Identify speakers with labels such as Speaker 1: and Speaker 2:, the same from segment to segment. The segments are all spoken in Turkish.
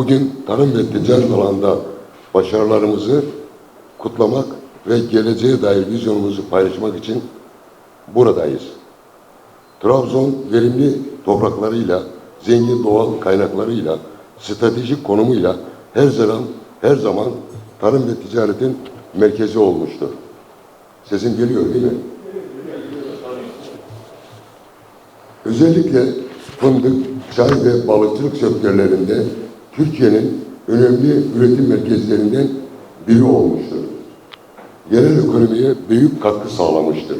Speaker 1: Bugün tarım ve ticaret alanında başarılarımızı kutlamak ve geleceğe dair vizyonumuzu paylaşmak için buradayız. Trabzon verimli topraklarıyla, zengin doğal kaynaklarıyla, stratejik konumuyla her zaman her zaman tarım ve ticaretin merkezi olmuştur. Sesim geliyor değil mi? Özellikle fındık, çay ve balıkçılık sektörlerinde Türkiye'nin önemli üretim merkezlerinden biri olmuştur. Yerel ekonomiye büyük katkı sağlamıştır.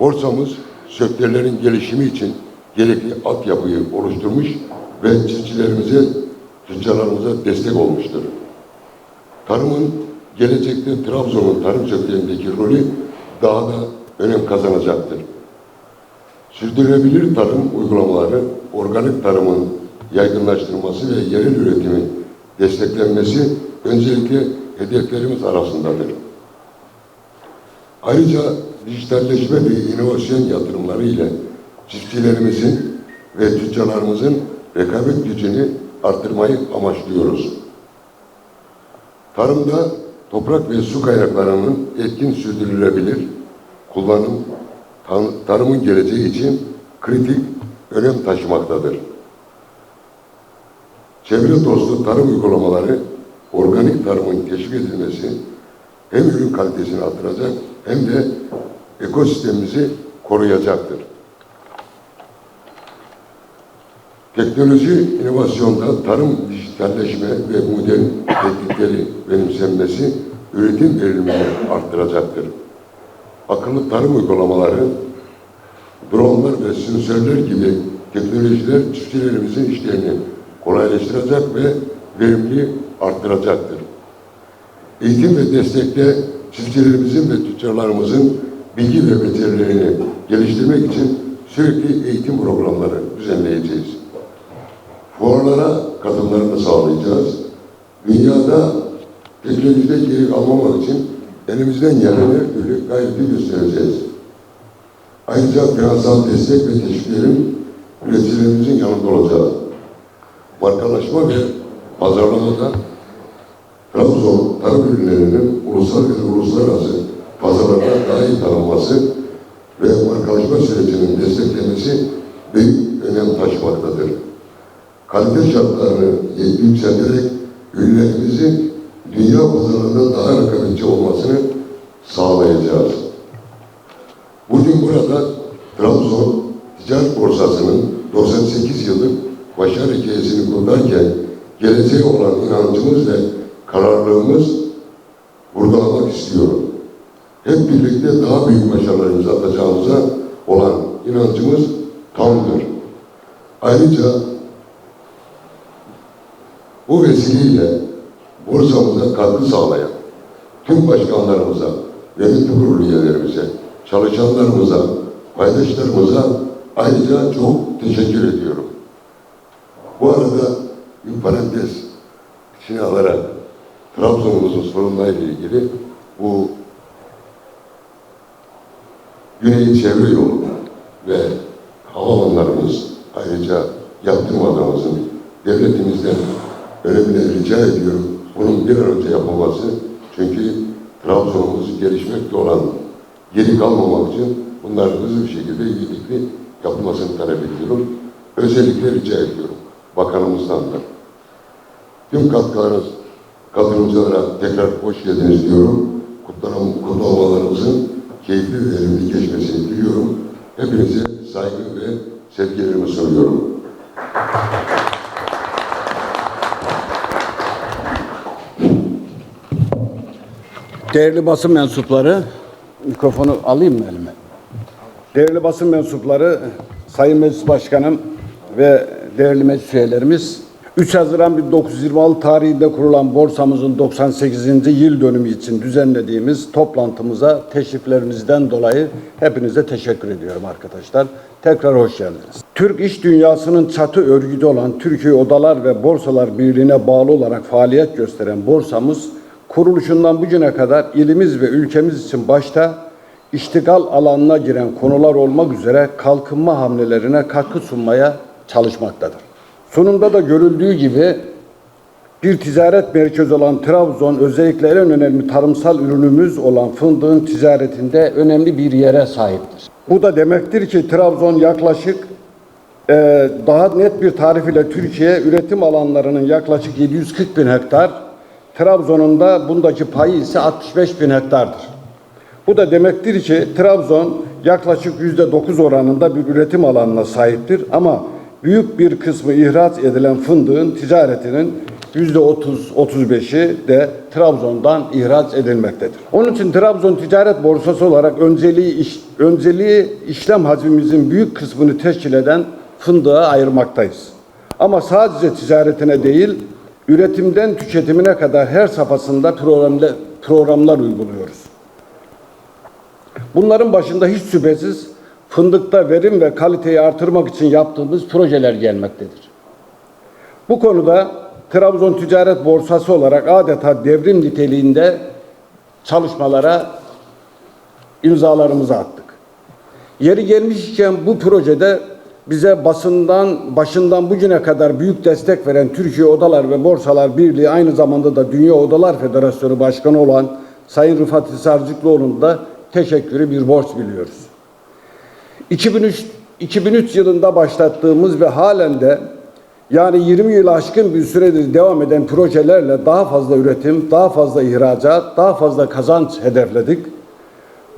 Speaker 1: Borsamız sektörlerin gelişimi için gerekli altyapıyı oluşturmuş ve çiftçilerimize, tüccarlarımıza destek olmuştur. Tarımın gelecekte Trabzon'un tarım sektöründeki rolü daha da önem kazanacaktır. Sürdürülebilir tarım uygulamaları, organik tarımın yaygınlaştırılması ve yerel üretimin desteklenmesi öncelikle hedeflerimiz arasındadır. Ayrıca dijitalleşme ve inovasyon yatırımları ile çiftçilerimizin ve tüccarlarımızın rekabet gücünü arttırmayı amaçlıyoruz. Tarımda toprak ve su kaynaklarının etkin sürdürülebilir kullanım tarımın geleceği için kritik önem taşımaktadır. Çevre dostu tarım uygulamaları, organik tarımın teşvik edilmesi hem ürün kalitesini artıracak hem de ekosistemimizi koruyacaktır. Teknoloji inovasyonda tarım dijitalleşme ve modern teknikleri benimsenmesi üretim verimini arttıracaktır. Akıllı tarım uygulamaları, dronlar ve sensörler gibi teknolojiler çiftçilerimizin işlerini kolaylaştıracak ve verimli arttıracaktır. Eğitim ve destekte çiftçilerimizin ve tüccarlarımızın bilgi ve becerilerini geliştirmek için sürekli eğitim programları düzenleyeceğiz. Fuarlara katılımlarını sağlayacağız. Dünyada teknolojide geri almamak için elimizden gelen her türlü gayreti göstereceğiz. Ayrıca finansal destek ve teşviklerin üreticilerimizin yanında olacağız. Markalaşma ve pazarlamada Trabzon tarım ürünlerinin ulusal ve uluslararası pazarlarda daha iyi tanınması ve markalaşma sürecinin desteklemesi büyük önem taşımaktadır. Kalite şartlarını yükselterek ürünlerimizin dünya pazarında daha rekabetçi olmasını sağlayacağız. Bugün burada Trabzon Ticaret Borsası'nın 98 yıllık başarı hikayesini kurarken geleceğe olan inancımız ve kararlılığımız vurgulamak istiyorum. Hep birlikte daha büyük başarılar imza atacağımıza olan inancımız tamdır. Ayrıca bu vesileyle borsamıza katkı sağlayan tüm başkanlarımıza, yönetim kurulu üyelerimize, çalışanlarımıza, paydaşlarımıza ayrıca çok teşekkür ediyorum. Bu arada bir parantez içine alarak Trabzon'umuzun sorunlarıyla ilgili bu Güney Çevre Yolu ve havalanlarımız ayrıca yaptırmadığımızın devletimizden önemli rica ediyorum. Bunun bir an önce yapılması çünkü Trabzon'umuz gelişmekte olan geri kalmamak için bunlar hızlı bir şekilde iyilikli yapılmasını talep ediyorum. Özellikle rica ediyorum bakanımızdan da. Tüm katkılarınız, katılımcılara tekrar hoş geldiniz diyorum. Kutlanım, kutlamalarımızın keyifli ve verimli geçmesini diliyorum. Hepinize saygı ve sevgilerimi sunuyorum.
Speaker 2: Değerli basın mensupları, mikrofonu alayım mı elime? Değerli basın mensupları, Sayın Meclis Başkanım ve değerli meclis üyelerimiz, 3 Haziran 1926 tarihinde kurulan borsamızın 98. yıl dönümü için düzenlediğimiz toplantımıza teşriflerinizden dolayı hepinize teşekkür ediyorum arkadaşlar. Tekrar hoş geldiniz. Türk iş dünyasının çatı örgütü olan Türkiye Odalar ve Borsalar Birliği'ne bağlı olarak faaliyet gösteren borsamız kuruluşundan bugüne kadar ilimiz ve ülkemiz için başta iştigal alanına giren konular olmak üzere kalkınma hamlelerine katkı sunmaya çalışmaktadır. Sunumda da görüldüğü gibi bir ticaret merkezi olan Trabzon özellikle en önemli tarımsal ürünümüz olan fındığın ticaretinde önemli bir yere sahiptir. Bu da demektir ki Trabzon yaklaşık e, daha net bir tarif ile Türkiye üretim alanlarının yaklaşık 740 bin hektar, Trabzon'un da bundaki payı ise 65 bin hektardır. Bu da demektir ki Trabzon yaklaşık yüzde dokuz oranında bir üretim alanına sahiptir ama büyük bir kısmı ihraç edilen fındığın ticaretinin yüzde otuz, otuz beşi de Trabzon'dan ihraç edilmektedir. Onun için Trabzon Ticaret Borsası olarak önceliği, iş, önceliği işlem hacmimizin büyük kısmını teşkil eden fındığa ayırmaktayız. Ama sadece ticaretine değil, üretimden tüketimine kadar her safhasında programla- programlar uyguluyoruz. Bunların başında hiç şüphesiz fındıkta verim ve kaliteyi artırmak için yaptığımız projeler gelmektedir. Bu konuda Trabzon Ticaret Borsası olarak adeta devrim niteliğinde çalışmalara imzalarımızı attık. Yeri gelmişken bu projede bize basından başından bugüne kadar büyük destek veren Türkiye Odalar ve Borsalar Birliği aynı zamanda da Dünya Odalar Federasyonu Başkanı olan Sayın Rıfat Hisarcıklıoğlu'nun da teşekkürü bir borç biliyoruz. 2003 2003 yılında başlattığımız ve halen de yani 20 yıl aşkın bir süredir devam eden projelerle daha fazla üretim, daha fazla ihracat, daha fazla kazanç hedefledik.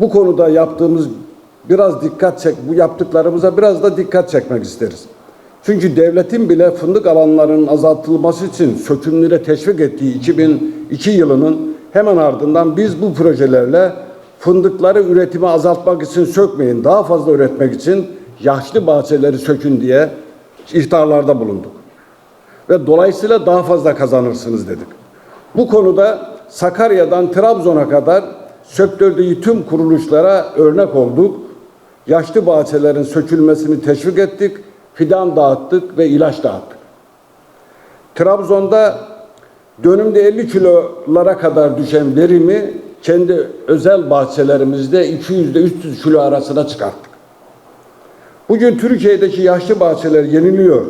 Speaker 2: Bu konuda yaptığımız biraz dikkat çek, bu yaptıklarımıza biraz da dikkat çekmek isteriz. Çünkü devletin bile fındık alanlarının azaltılması için sökümlere teşvik ettiği 2002 yılının hemen ardından biz bu projelerle fındıkları üretimi azaltmak için sökmeyin, daha fazla üretmek için yaşlı bahçeleri sökün diye ihtarlarda bulunduk. Ve dolayısıyla daha fazla kazanırsınız dedik. Bu konuda Sakarya'dan Trabzon'a kadar sektördeki tüm kuruluşlara örnek olduk. Yaşlı bahçelerin sökülmesini teşvik ettik, fidan dağıttık ve ilaç dağıttık. Trabzon'da dönümde 50 kilolara kadar düşen verimi kendi özel bahçelerimizde 200 ile 300 kilo arasına çıkarttık. Bugün Türkiye'deki yaşlı bahçeler yeniliyor,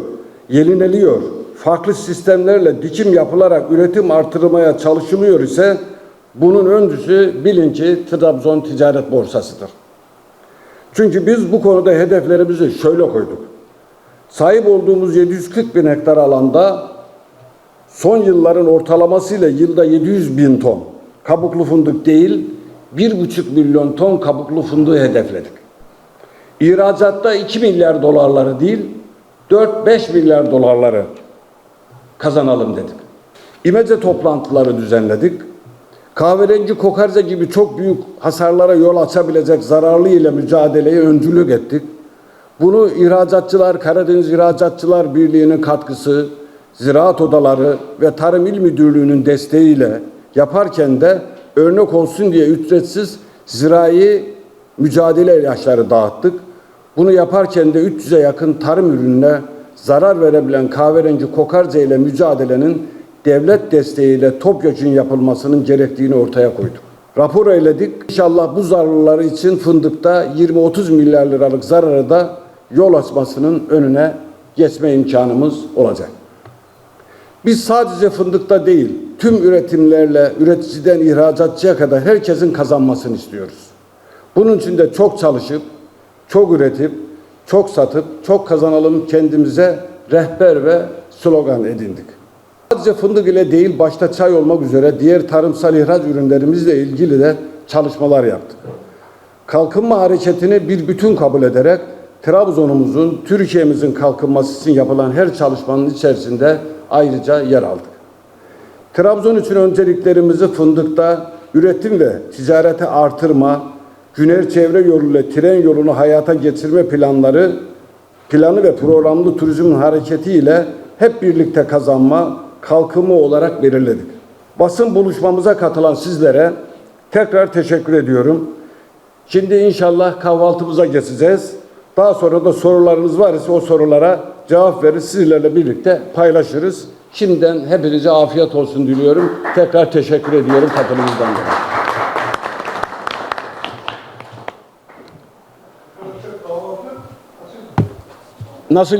Speaker 2: yenileniyor. Farklı sistemlerle dikim yapılarak üretim artırmaya çalışılıyor ise bunun öncüsü bilin ki Trabzon Ticaret Borsası'dır. Çünkü biz bu konuda hedeflerimizi şöyle koyduk. Sahip olduğumuz 740 bin hektar alanda son yılların ortalamasıyla yılda 700 bin ton kabuklu fındık değil, 1,5 milyon ton kabuklu fındığı hedefledik. İhracatta 2 milyar dolarları değil, 4-5 milyar dolarları kazanalım dedik. İmece toplantıları düzenledik. Kahverengi kokarca gibi çok büyük hasarlara yol açabilecek zararlı ile mücadeleye öncülük ettik. Bunu ihracatçılar, Karadeniz İhracatçılar Birliği'nin katkısı, ziraat odaları ve Tarım İl Müdürlüğü'nün desteğiyle yaparken de örnek olsun diye ücretsiz zirai mücadele ilaçları dağıttık. Bunu yaparken de 300'e yakın tarım ürününe zarar verebilen kahverengi kokarca ile mücadelenin devlet desteğiyle topyekun yapılmasının gerektiğini ortaya koyduk. Rapor eyledik. İnşallah bu zararları için fındıkta 20-30 milyar liralık zararı da yol açmasının önüne geçme imkanımız olacak. Biz sadece fındıkta değil, tüm üretimlerle üreticiden ihracatçıya kadar herkesin kazanmasını istiyoruz. Bunun için de çok çalışıp, çok üretip, çok satıp, çok kazanalım kendimize rehber ve slogan edindik. Sadece fındık ile değil, başta çay olmak üzere diğer tarımsal ihraç ürünlerimizle ilgili de çalışmalar yaptık. Kalkınma hareketini bir bütün kabul ederek Trabzon'umuzun, Türkiye'mizin kalkınması için yapılan her çalışmanın içerisinde ayrıca yer aldık. Trabzon için önceliklerimizi fındıkta üretim ve ticarete artırma, Güner Çevre Yolu ile tren yolunu hayata geçirme planları, planı ve programlı turizmin hareketiyle hep birlikte kazanma, kalkımı olarak belirledik. Basın buluşmamıza katılan sizlere tekrar teşekkür ediyorum. Şimdi inşallah kahvaltımıza geçeceğiz. Daha sonra da sorularınız var ise o sorulara cevap verir, sizlerle birlikte paylaşırız. Şimdiden hepinize afiyet olsun diliyorum. Tekrar teşekkür ediyorum katılımınızdan dolayı. Nasıl